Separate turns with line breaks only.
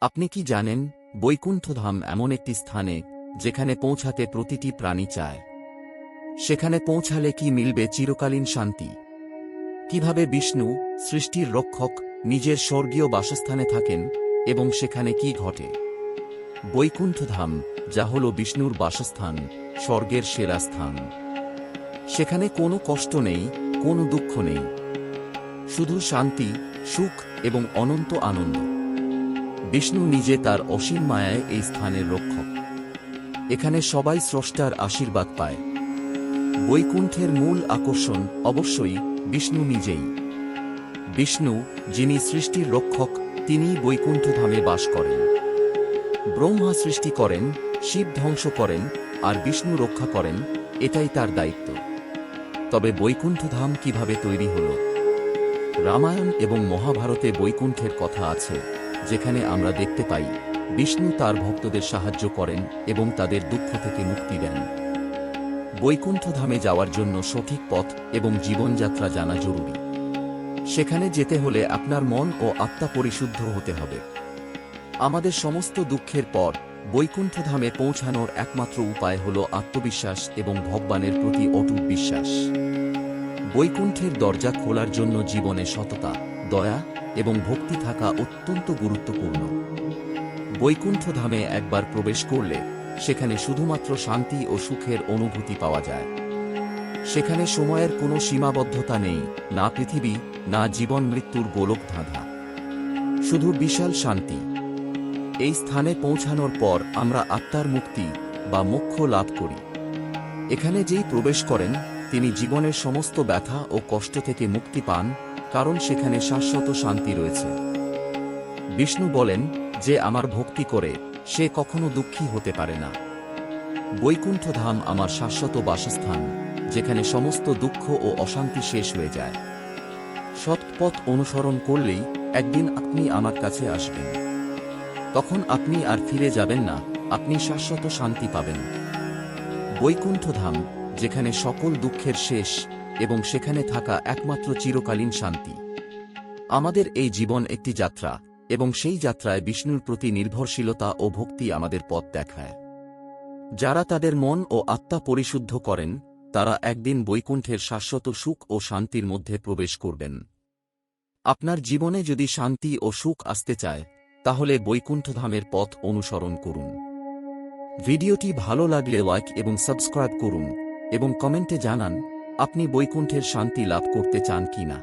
আপনি কি জানেন, বৈকুণ্ঠধাম এমন একটি স্থানে, যেখানে পৌঁছাতে প্রতিটি প্রাণী চায়। সেখানে পৌঁছালে কি মিলবে চিরকালীন শান্তি? কীভাবে বিষ্ণু, সৃষ্টির রক্ষক, নিজের স্বর্গীয় বাসস্থানে থাকেন, এবং সেখানে কি ঘটে? বৈকুণ্ঠধাম, যা হল বিষ্ণুর বাসস্থান, স্বর্গের সেরা স্থান। সেখানে কোনো কষ্ট নেই, কোনো দুঃখ নেই। শুধু শান্তি, সুখ এবং অনন্ত আনন্দ। বিষ্ণু নিজে তার অসীম মায়ায় এই স্থানের রক্ষক। এখানে সবাই স্রষ্টার আশীর্বাদ পায়। বৈকুণ্ঠের মূল আকর্ষণ অবশ্যই বিষ্ণু নিজেই। বিষ্ণু, যিনি সৃষ্টির রক্ষক তিনি বৈকুণ্ঠধামে বাস করেন। ব্রহ্মা সৃষ্টি করেন, শিব ধ্বংস করেন, আর বিষ্ণু রক্ষা করেন, এটাই তার দায়িত্ব। তবে বৈকুণ্ঠধাম কীভাবে তৈরি হল? রামায়ণ এবং মহাভারতে বৈকুণ্ঠের কথা আছে। যেখানে আমরা দেখতে পাই, বিষ্ণু তার ভক্তদের সাহায্য করেন এবং তাদের দুঃখ থেকে মুক্তি দেন। বৈকুণ্ঠধামে যাওয়ার জন্য সঠিক পথ এবং জীবনযাত্রা জানা জরুরি। সেখানে যেতে হলে আপনার মন ও আত্মা পরিশুদ্ধ হতে হবে। আমাদের সমস্ত দুঃখের পর, বৈকুণ্ঠধামে পৌঁছানোর একমাত্র উপায় হল আত্মবিশ্বাস এবং ভগবানের প্রতি অটুট বিশ্বাস। বৈকুণ্ঠের দরজা খোলার জন্য জীবনে সততা, দয়া এবং ভক্তি থাকা অত্যন্ত গুরুত্বপূর্ণ। বৈকুণ্ঠ ধামে একবার প্রবেশ করলে সেখানে শুধুমাত্র শান্তি ও সুখের অনুভূতি পাওয়া যায়। সেখানে সময়ের কোনো সীমাবদ্ধতা নেই, না পৃথিবী, না জীবন মৃত্যুর গোলক ধাঁধা শুধু বিশাল শান্তি। এই স্থানে পৌঁছানোর পর আমরা আত্মার মুক্তি বা মোক্ষ লাভ করি। এখানে যেই প্রবেশ করেন, তিনি জীবনের সমস্ত ব্যথা ও কষ্ট থেকে মুক্তি পান কারণ সেখানে শাশ্বত শান্তি রয়েছে। বিষ্ণু বলেন যে আমার ভক্তি করে, সে কখনো দুঃখী হতে পারে না। বৈকুণ্ঠ ধাম আমার শাশ্বত বাসস্থান, যেখানে সমস্ত দুঃখ ও অশান্তি শেষ হয়ে যায়। সৎ পথ অনুসরণ করলেই একদিন আপনি আমার কাছে আসবেন। তখন আপনি আর ফিরে যাবেন না, আপনি শাশ্বত শান্তি পাবেন। বৈকুণ্ঠ ধাম যেখানে সকল দুঃখের শেষ এবং সেখানে থাকা একমাত্র চিরকালীন শান্তি। আমাদের এই জীবন একটি যাত্রা, এবং সেই যাত্রায় বিষ্ণুর প্রতি নির্ভরশীলতা ও ভক্তি আমাদের পথ দেখায়। যারা তাদের মন ও আত্মা পরিশুদ্ধ করেন, তারা একদিন বৈকুণ্ঠের শাশ্বত সুখ ও শান্তির মধ্যে প্রবেশ করবেন। আপনার জীবনে যদি শান্তি ও সুখ আসতে চায়, তাহলে বৈকুণ্ঠধামের পথ অনুসরণ করুন। ভিডিওটি ভালো লাগলে লাইক এবং সাবস্ক্রাইব করুন, এবং কমেন্টে জানান আপনি বৈকুণ্ঠের শান্তি লাভ করতে চান কিনা?